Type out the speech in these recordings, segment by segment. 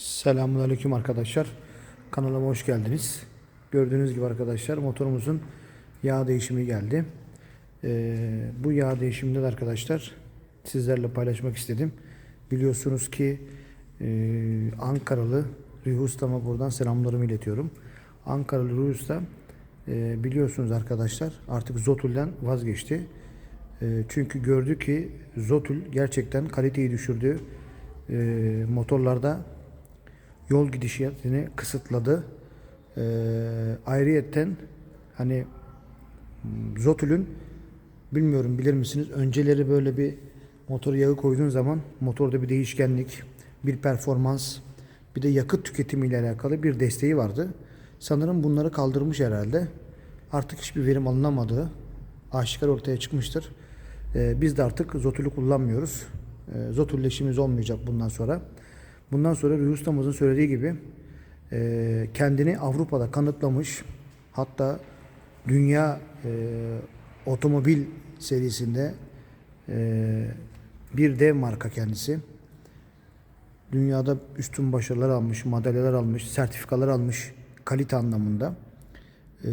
Selamünaleyküm arkadaşlar. Kanalıma hoş geldiniz. Gördüğünüz gibi arkadaşlar motorumuzun yağ değişimi geldi. Ee, bu yağ değişiminde de arkadaşlar sizlerle paylaşmak istedim. Biliyorsunuz ki e, Ankaralı Rühü Usta'ma buradan selamlarımı iletiyorum. Ankaralı Rühü Usta e, biliyorsunuz arkadaşlar artık Zotul'den vazgeçti. E, çünkü gördü ki Zotul gerçekten kaliteyi düşürdü. E, motorlarda yol gidişatını kısıtladı. Ee, ayrıyetten hani m, Zotul'ün bilmiyorum bilir misiniz önceleri böyle bir motor yağı koyduğun zaman motorda bir değişkenlik, bir performans, bir de yakıt tüketimiyle alakalı bir desteği vardı. Sanırım bunları kaldırmış herhalde. Artık hiçbir verim alınamadığı aşikar ortaya çıkmıştır. Ee, biz de artık Zotul'ü kullanmıyoruz. Ee, Zotul'le işimiz olmayacak bundan sonra. Bundan sonra Rüyü Ustamızın söylediği gibi e, kendini Avrupa'da kanıtlamış. Hatta dünya e, otomobil serisinde e, bir dev marka kendisi. Dünyada üstün başarılar almış, madalyalar almış, sertifikalar almış kalite anlamında. E,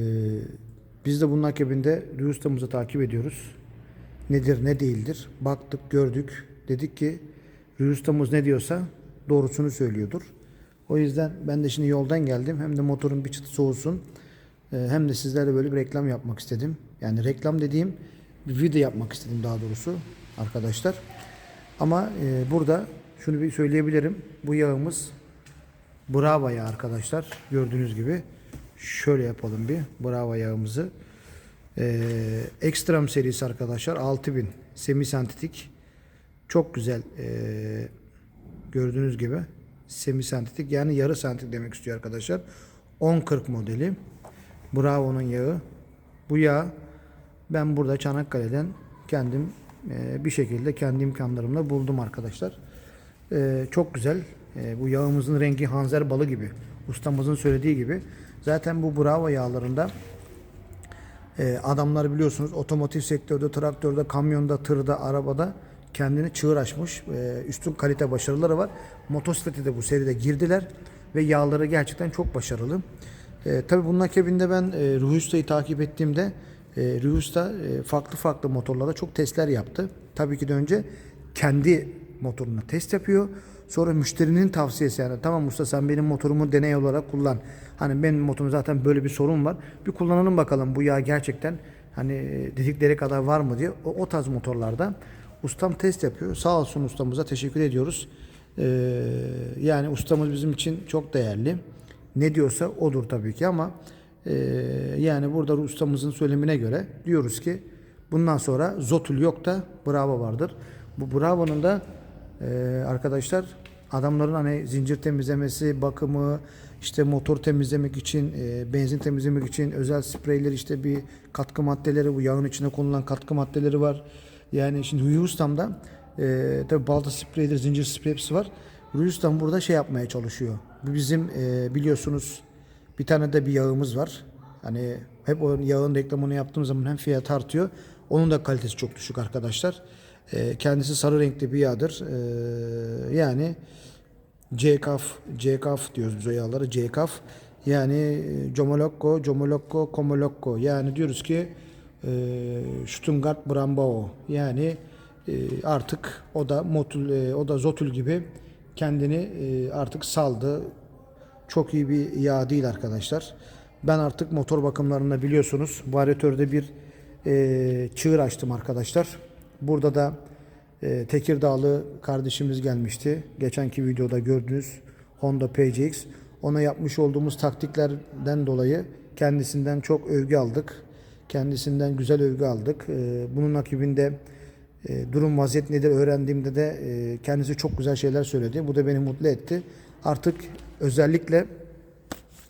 biz de bunun akabinde Rüyü Ustamızı takip ediyoruz. Nedir ne değildir. Baktık gördük. Dedik ki Rüyü Ustamız ne diyorsa doğrusunu söylüyordur. O yüzden ben de şimdi yoldan geldim. Hem de motorun bir çıtı soğusun. Ee, Hem de sizlerle böyle bir reklam yapmak istedim. Yani reklam dediğim bir video yapmak istedim daha doğrusu arkadaşlar. Ama e, burada şunu bir söyleyebilirim. Bu yağımız Brava yağı arkadaşlar. Gördüğünüz gibi şöyle yapalım bir Brava yağımızı. Ee, Extreme serisi arkadaşlar 6000 semi sentetik çok güzel ee, gördüğünüz gibi semi sentetik yani yarı sentetik demek istiyor arkadaşlar. 1040 modeli. Bravo'nun yağı. Bu yağ ben burada Çanakkale'den kendim e, bir şekilde kendi imkanlarımla buldum arkadaşlar. E, çok güzel. E, bu yağımızın rengi hanzer balı gibi. Ustamızın söylediği gibi. Zaten bu Bravo yağlarında e, adamlar biliyorsunuz otomotiv sektörde, traktörde, kamyonda, tırda, arabada kendini çığır açmış. E, üstün kalite başarıları var. Motosiklete de bu seride girdiler ve yağları gerçekten çok başarılı. E, tabii bunun akabinde ben e, Ruhi Usta'yı takip ettiğimde e, Ruhi Usta e, farklı farklı motorlarda çok testler yaptı. Tabii ki de önce kendi motoruna test yapıyor. Sonra müşterinin tavsiyesi yani tamam usta sen benim motorumu deney olarak kullan. Hani benim motorum zaten böyle bir sorun var. Bir kullanalım bakalım bu yağ gerçekten hani dedikleri kadar var mı diye. O, o tarz motorlarda ustam test yapıyor. Sağ olsun ustamıza teşekkür ediyoruz. Ee, yani ustamız bizim için çok değerli. Ne diyorsa odur tabii ki ama e, yani burada ustamızın söylemine göre diyoruz ki bundan sonra Zotul yok da Bravo vardır. Bu Bravo'nun da e, arkadaşlar adamların hani zincir temizlemesi, bakımı, işte motor temizlemek için, e, benzin temizlemek için özel spreyler işte bir katkı maddeleri, bu yağın içine konulan katkı maddeleri var. Yani şimdi Huyu e, tabi balta spreydir, zincir sprey hepsi var. Huyu burada şey yapmaya çalışıyor. Bizim e, biliyorsunuz bir tane de bir yağımız var. Hani hep o yağın reklamını yaptığım zaman hem fiyat artıyor. Onun da kalitesi çok düşük arkadaşlar. E, kendisi sarı renkli bir yağdır. E, yani CKF, CKF diyoruz biz o yağlara. CKF yani e, Comolocco, Comolocco, Comolocco. Yani diyoruz ki Stuttgart Brambao. Yani e, artık o da motul, e, o da Zotul gibi kendini e, artık saldı. Çok iyi bir yağ değil arkadaşlar. Ben artık motor bakımlarında biliyorsunuz varyatörde bir e, çığır açtım arkadaşlar. Burada da Tekirdağlı kardeşimiz gelmişti. Geçenki videoda gördüğünüz Honda PCX. Ona yapmış olduğumuz taktiklerden dolayı kendisinden çok övgü aldık. Kendisinden güzel övgü aldık. E, bunun akibinde e, durum vaziyet nedir öğrendiğimde de e, kendisi çok güzel şeyler söyledi. Bu da beni mutlu etti. Artık özellikle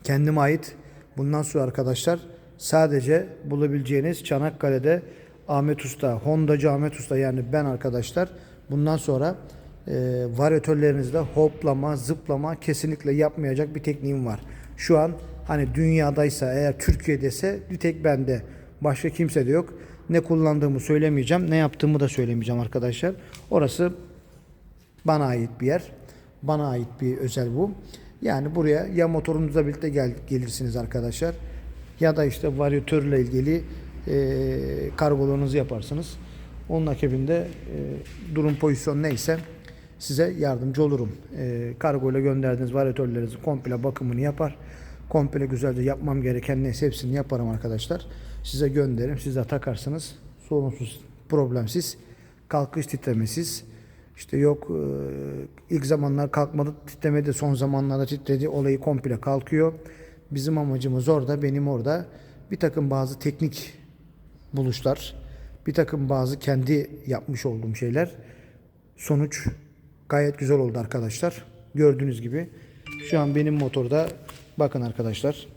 kendime ait bundan sonra arkadaşlar sadece bulabileceğiniz Çanakkale'de Ahmet Usta, Hondacı Ahmet Usta yani ben arkadaşlar bundan sonra e, varyatörlerinizde hoplama, zıplama kesinlikle yapmayacak bir tekniğim var. Şu an hani dünyadaysa eğer Türkiye'dese bir tek bende. Başka kimse de yok. Ne kullandığımı söylemeyeceğim, ne yaptığımı da söylemeyeceğim arkadaşlar. Orası bana ait bir yer. Bana ait bir özel bu. Yani buraya ya motorunuzla birlikte gel, gelirsiniz arkadaşlar ya da işte varyatörle ilgili e, kargoluğunuzu yaparsınız. Onun akabinde e, durum pozisyon neyse size yardımcı olurum. E, kargoyla gönderdiğiniz varyatörlerinizin komple bakımını yapar. Komple güzelce yapmam gereken neyse hepsini yaparım arkadaşlar. Size gönderirim. Siz de takarsınız. Sorunsuz, problemsiz. Kalkış titremesiz. İşte yok e, ilk zamanlar kalkmadı titremedi son zamanlarda titredi olayı komple kalkıyor. Bizim amacımız orada benim orada bir takım bazı teknik buluşlar bir takım bazı kendi yapmış olduğum şeyler sonuç gayet güzel oldu arkadaşlar. Gördüğünüz gibi şu an benim motorda bakın arkadaşlar.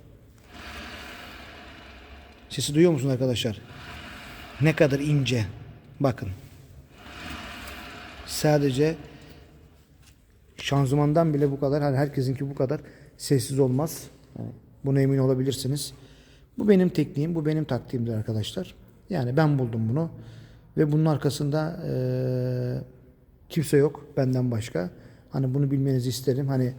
Sesi duyuyor musunuz arkadaşlar? Ne kadar ince. Bakın. Sadece şanzımandan bile bu kadar hani herkesinki bu kadar sessiz olmaz. Buna emin olabilirsiniz. Bu benim tekniğim, bu benim taktiğimdir arkadaşlar. Yani ben buldum bunu ve bunun arkasında eee, kimse yok benden başka. Hani bunu bilmenizi isterim. Hani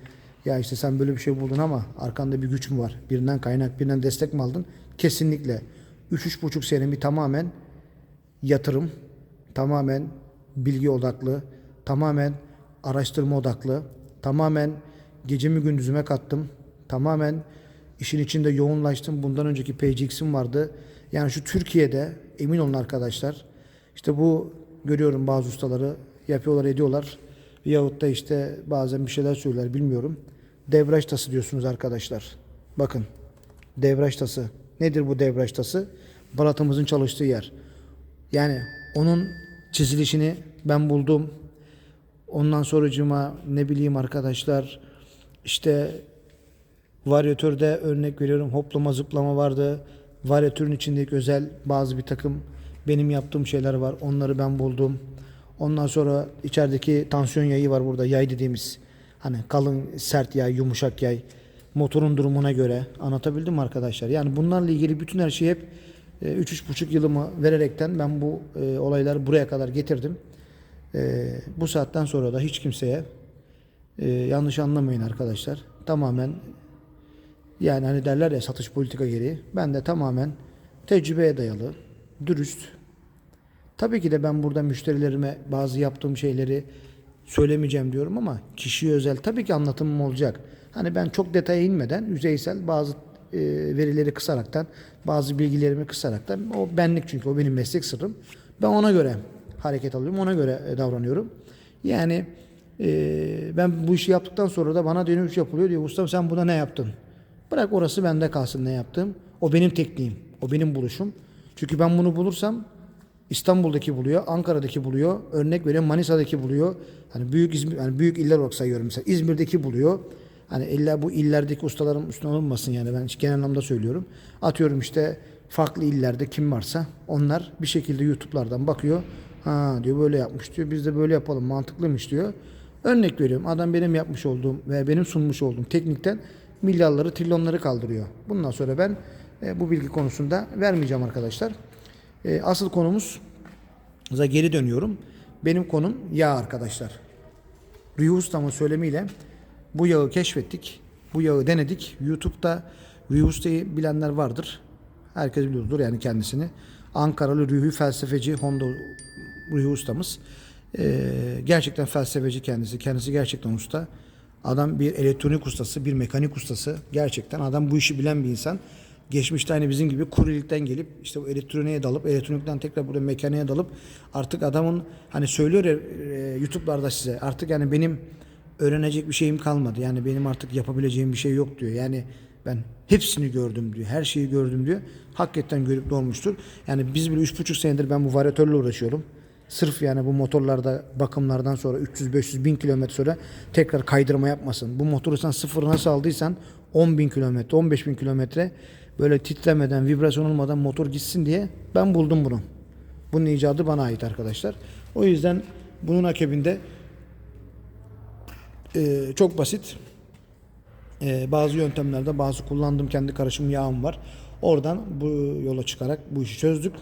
ya işte sen böyle bir şey buldun ama arkanda bir güç mü var? Birinden kaynak, birinden destek mi aldın? Kesinlikle. 3-3,5 senemi tamamen yatırım, tamamen bilgi odaklı, tamamen araştırma odaklı, tamamen gecemi gündüzüme kattım, tamamen işin içinde yoğunlaştım. Bundan önceki PCX'im vardı. Yani şu Türkiye'de emin olun arkadaşlar. İşte bu görüyorum bazı ustaları yapıyorlar ediyorlar. Yahut da işte bazen bir şeyler söyler bilmiyorum. Devraj tası diyorsunuz arkadaşlar. Bakın devraj tası. Nedir bu tası? Balatımızın çalıştığı yer. Yani onun çizilişini ben buldum. Ondan sonracıma ne bileyim arkadaşlar işte varyatörde örnek veriyorum hoplama zıplama vardı. Varyatörün içindeki özel bazı bir takım benim yaptığım şeyler var. Onları ben buldum. Ondan sonra içerideki tansiyon yayı var burada yay dediğimiz. Hani kalın sert yay, yumuşak yay. Motorun durumuna göre anlatabildim arkadaşlar? Yani bunlarla ilgili bütün her şeyi hep e, üç üç buçuk yılımı vererekten ben bu e, olayları buraya kadar getirdim. E, bu saatten sonra da hiç kimseye e, yanlış anlamayın arkadaşlar. Tamamen yani hani derler ya satış politika gereği. Ben de tamamen tecrübeye dayalı, dürüst. Tabii ki de ben burada müşterilerime bazı yaptığım şeyleri söylemeyeceğim diyorum ama kişiye özel tabii ki anlatımım olacak. Hani ben çok detaya inmeden yüzeysel bazı e, verileri kısaraktan, bazı bilgilerimi kısaraktan o benlik çünkü o benim meslek sırrım. Ben ona göre hareket alıyorum, ona göre e, davranıyorum. Yani e, ben bu işi yaptıktan sonra da bana dönüş yapılıyor diyor. Ustam sen buna ne yaptın? Bırak orası bende kalsın ne yaptım. O benim tekniğim. O benim buluşum. Çünkü ben bunu bulursam İstanbul'daki buluyor, Ankara'daki buluyor, örnek veriyorum Manisa'daki buluyor. Hani büyük İzmir, yani büyük iller olarak sayıyorum mesela. İzmir'deki buluyor. Hani illa bu illerdeki ustalarım üstüne alınmasın yani ben genel anlamda söylüyorum. Atıyorum işte farklı illerde kim varsa onlar bir şekilde YouTube'lardan bakıyor. Ha diyor böyle yapmış diyor. Biz de böyle yapalım mantıklıymış diyor. Örnek veriyorum adam benim yapmış olduğum ve benim sunmuş olduğum teknikten milyarları trilyonları kaldırıyor. Bundan sonra ben e, bu bilgi konusunda vermeyeceğim arkadaşlar. E, asıl konumuz geri dönüyorum. Benim konum yağ arkadaşlar. Rüyü Usta'mın söylemiyle bu yağı keşfettik. Bu yağı denedik. YouTube'da Rüyü Usta'yı bilenler vardır. Herkes biliyordur yani kendisini. Ankaralı Rüyü felsefeci Honda Rüyü Usta'mız. Ee, gerçekten felsefeci kendisi. Kendisi gerçekten usta. Adam bir elektronik ustası, bir mekanik ustası. Gerçekten adam bu işi bilen bir insan. Geçmişte aynı bizim gibi kuryelikten gelip işte bu elektroniğe dalıp elektronikten tekrar buraya mekaniğe dalıp artık adamın hani söylüyor ya e, YouTube'larda size artık yani benim öğrenecek bir şeyim kalmadı. Yani benim artık yapabileceğim bir şey yok diyor. Yani ben hepsini gördüm diyor. Her şeyi gördüm diyor. Hakikaten görüp de olmuştur. Yani biz bile 3,5 senedir ben bu varyatörle uğraşıyorum. Sırf yani bu motorlarda bakımlardan sonra 300-500 bin kilometre sonra tekrar kaydırma yapmasın. Bu motoru sen sıfır nasıl aldıysan 10 bin kilometre, 15 bin kilometre böyle titremeden, vibrasyon olmadan motor gitsin diye ben buldum bunu. Bunun icadı bana ait arkadaşlar. O yüzden bunun akabinde e, çok basit. E, bazı yöntemlerde bazı kullandığım kendi karışım yağım var. Oradan bu yola çıkarak bu işi çözdük.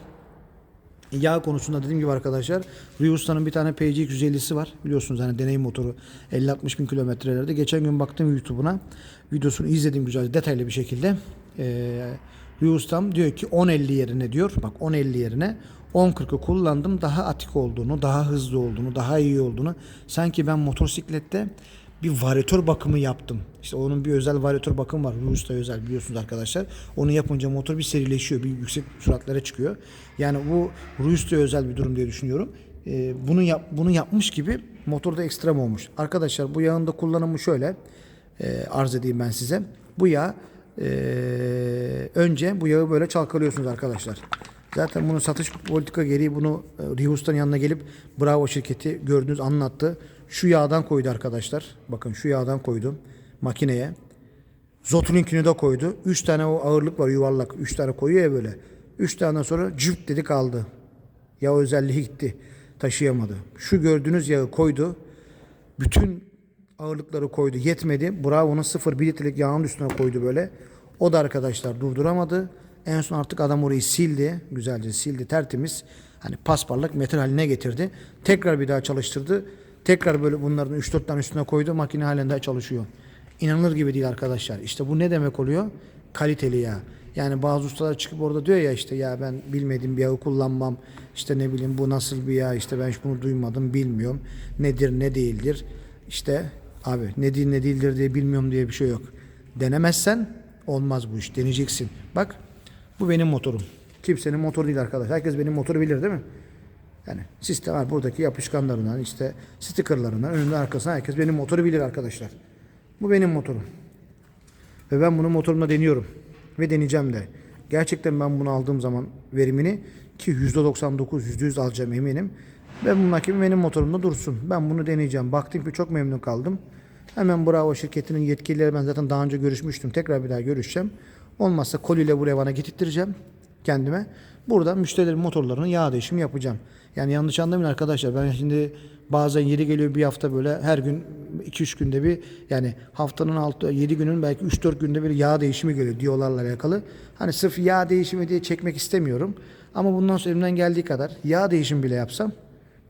Yağ konusunda dediğim gibi arkadaşlar Riusta'nın bir tane PG 150'si var. Biliyorsunuz hani deneyim motoru 50-60 bin kilometrelerde. Geçen gün baktım YouTube'una. Videosunu izledim güzel detaylı bir şekilde. Ee, Riustam diyor ki 10.50 yerine diyor. Bak 10.50 yerine 10.40'ı kullandım. Daha atik olduğunu, daha hızlı olduğunu, daha iyi olduğunu. Sanki ben motosiklette bir varyatör bakımı yaptım. İşte onun bir özel varyatör bakımı var. Riusta özel biliyorsunuz arkadaşlar. Onu yapınca motor bir serileşiyor. Bir yüksek süratlere çıkıyor. Yani bu Riusta özel bir durum diye düşünüyorum. Ee, bunu yap, bunu yapmış gibi motorda ekstrem olmuş. Arkadaşlar bu yağın da kullanımı şöyle. Ee, arz edeyim ben size. Bu yağ ee, önce bu yağı böyle çalkalıyorsunuz arkadaşlar. Zaten bunun satış politika gereği bunu e, Rihus'tan yanına gelip Bravo şirketi gördünüz anlattı. Şu yağdan koydu arkadaşlar. Bakın şu yağdan koydu makineye. Zotulinkini de koydu. 3 tane o ağırlık var yuvarlak. 3 tane koyuyor ya böyle. 3 tane sonra cırt dedi kaldı. Yağ özelliği gitti. Taşıyamadı. Şu gördüğünüz yağı koydu. Bütün ağırlıkları koydu. Yetmedi. Bravo'nun 0,1 litrelik yağın üstüne koydu böyle. O da arkadaşlar durduramadı. En son artık adam orayı sildi. Güzelce sildi tertemiz. Hani pasparlak metal haline getirdi. Tekrar bir daha çalıştırdı. Tekrar böyle bunların 3-4 tane üstüne koydu. Makine halinde çalışıyor. İnanılır gibi değil arkadaşlar. İşte bu ne demek oluyor? Kaliteli yağ. Yani bazı ustalar çıkıp orada diyor ya işte ya ben bilmediğim bir yağı kullanmam. İşte ne bileyim bu nasıl bir yağ işte ben hiç bunu duymadım bilmiyorum. Nedir ne değildir. İşte abi ne değil ne değildir diye bilmiyorum diye bir şey yok. Denemezsen olmaz bu iş. Deneyeceksin. Bak bu benim motorum. Kimsenin motoru değil arkadaş. Herkes benim motoru bilir değil mi? Yani sistem var buradaki yapışkanlarından işte stickerlarından önünde arkasına herkes benim motoru bilir arkadaşlar. Bu benim motorum. Ve ben bunu motorumda deniyorum. Ve deneyeceğim de. Gerçekten ben bunu aldığım zaman verimini ki %99 %100 alacağım eminim. Ve bu makine benim motorumda dursun. Ben bunu deneyeceğim. Baktım ki çok memnun kaldım. Hemen Bravo şirketinin yetkilileri ben zaten daha önce görüşmüştüm. Tekrar bir daha görüşeceğim. Olmazsa koliyle buraya bana getirttireceğim kendime. Burada müşterilerin motorlarının yağ değişimi yapacağım. Yani yanlış anlamayın arkadaşlar. Ben şimdi bazen yeri geliyor bir hafta böyle her gün 2-3 günde bir yani haftanın 6 7 günün belki 3-4 günde bir yağ değişimi geliyor diyorlarla alakalı. Hani sırf yağ değişimi diye çekmek istemiyorum. Ama bundan sonra elimden geldiği kadar yağ değişimi bile yapsam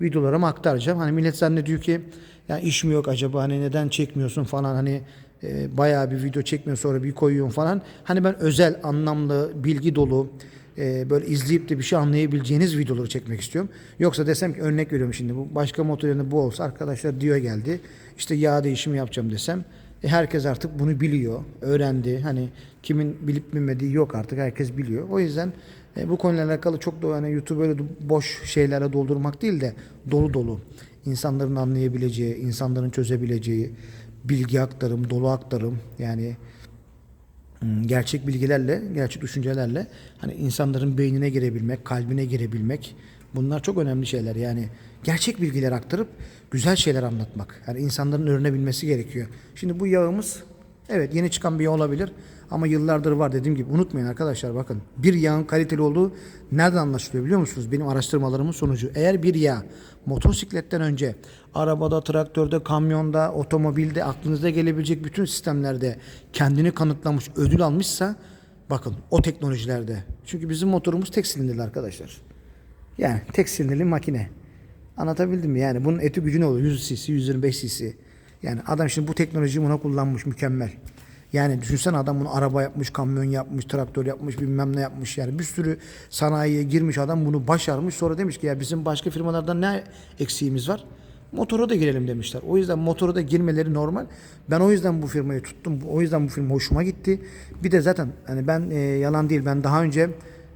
videolarıma aktaracağım. Hani millet zannediyor ki ya iş mi yok acaba hani neden çekmiyorsun falan hani e, bayağı bir video çekmiyor sonra bir koyuyorsun falan. Hani ben özel anlamlı bilgi dolu e, böyle izleyip de bir şey anlayabileceğiniz videoları çekmek istiyorum. Yoksa desem ki örnek veriyorum şimdi bu başka motor yerine bu olsa arkadaşlar diyor geldi işte yağ değişimi yapacağım desem e, herkes artık bunu biliyor, öğrendi. Hani kimin bilip bilmediği yok artık herkes biliyor. O yüzden e, bu konuyla alakalı çok da yani YouTube böyle boş şeylere doldurmak değil de dolu dolu insanların anlayabileceği, insanların çözebileceği bilgi aktarım, dolu aktarım yani Hmm, gerçek bilgilerle, gerçek düşüncelerle hani insanların beynine girebilmek, kalbine girebilmek bunlar çok önemli şeyler. Yani gerçek bilgiler aktarıp güzel şeyler anlatmak. Yani insanların öğrenebilmesi gerekiyor. Şimdi bu yağımız evet yeni çıkan bir yağ olabilir ama yıllardır var dediğim gibi unutmayın arkadaşlar bakın bir yağın kaliteli olduğu nereden anlaşılıyor biliyor musunuz? Benim araştırmalarımın sonucu. Eğer bir yağ motosikletten önce arabada, traktörde, kamyonda, otomobilde aklınıza gelebilecek bütün sistemlerde kendini kanıtlamış, ödül almışsa bakın o teknolojilerde. Çünkü bizim motorumuz tek silindirli arkadaşlar. Yani tek silindirli makine. Anlatabildim mi? Yani bunun eti gücü ne olur? 100 cc, 125 cc. Yani adam şimdi bu teknolojiyi buna kullanmış mükemmel. Yani düşünsen adam bunu araba yapmış, kamyon yapmış, traktör yapmış, bilmem ne yapmış. Yani bir sürü sanayiye girmiş adam bunu başarmış. Sonra demiş ki ya bizim başka firmalardan ne eksiğimiz var? Motora da girelim demişler. O yüzden motora da girmeleri normal. Ben o yüzden bu firmayı tuttum. O yüzden bu firma hoşuma gitti. Bir de zaten hani ben e, yalan değil ben daha önce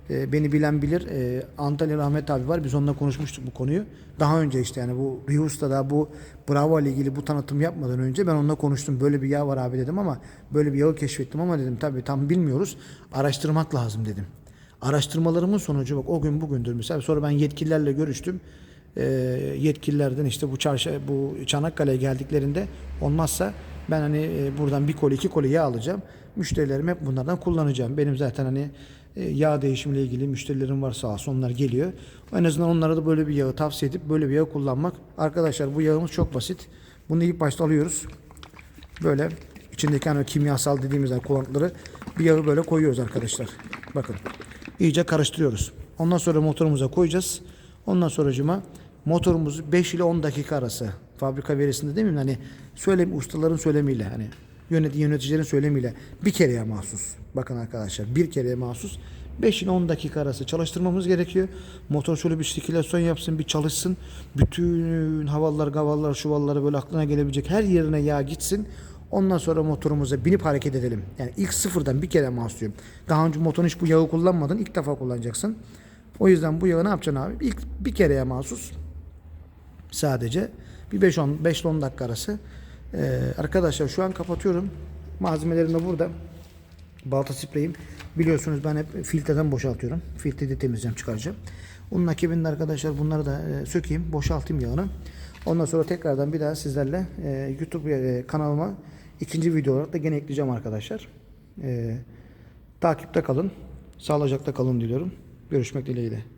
e, beni bilen bilir. E, Antalya Ahmet abi var. Biz onunla konuşmuştuk bu konuyu. Daha önce işte yani bu Rihusta'da bu Bravo ile ilgili bu tanıtım yapmadan önce ben onunla konuştum. Böyle bir yağ var abi dedim ama böyle bir yağı keşfettim ama dedim tabii tam bilmiyoruz. Araştırmak lazım dedim. Araştırmalarımın sonucu bak o gün bugündür mesela. Sonra ben yetkililerle görüştüm. E, yetkililerden işte bu çarşı bu Çanakkale'ye geldiklerinde olmazsa ben hani e, buradan bir koli iki koli yağ alacağım. Müşterilerim hep bunlardan kullanacağım. Benim zaten hani yağ değişimiyle ilgili müşterilerim var sağ olsun onlar geliyor. En azından onlara da böyle bir yağı tavsiye edip böyle bir yağ kullanmak. Arkadaşlar bu yağımız çok basit. Bunu ilk başta alıyoruz. Böyle içindeki hani kimyasal dediğimiz yani kullantıları bir yağı böyle koyuyoruz arkadaşlar. Bakın. iyice karıştırıyoruz. Ondan sonra motorumuza koyacağız. Ondan sonracıma motorumuzu 5 ile 10 dakika arası fabrika verisinde değil mi? Hani söylem ustaların söylemiyle hani yönetici yöneticilerin söylemiyle bir kereye mahsus. Bakın arkadaşlar bir kereye mahsus 5 ile 10 dakika arası çalıştırmamız gerekiyor. Motor şöyle bir sirkülasyon yapsın, bir çalışsın. Bütün havalar, gavallar, şuvalları böyle aklına gelebilecek her yerine yağ gitsin. Ondan sonra motorumuza binip hareket edelim. Yani ilk sıfırdan bir kere mahsus diyorum. Daha önce motorun hiç bu yağı kullanmadın. ilk defa kullanacaksın. O yüzden bu yağı ne yapacaksın abi? İlk bir kereye mahsus sadece bir 5-10 5-10 dakika arası. Ee, arkadaşlar şu an kapatıyorum. Malzemelerim de burada. Balta spreyim. Biliyorsunuz ben hep filtreden boşaltıyorum. Filtreyi de temizleyeceğim, çıkaracağım. Onun akibinde arkadaşlar bunları da e, sökeyim, boşaltayım yağını. Ondan sonra tekrardan bir daha sizlerle e, YouTube e, kanalıma ikinci video olarak da gene ekleyeceğim arkadaşlar. E, takipte kalın. Sağlıcakla kalın diliyorum. Görüşmek dileğiyle.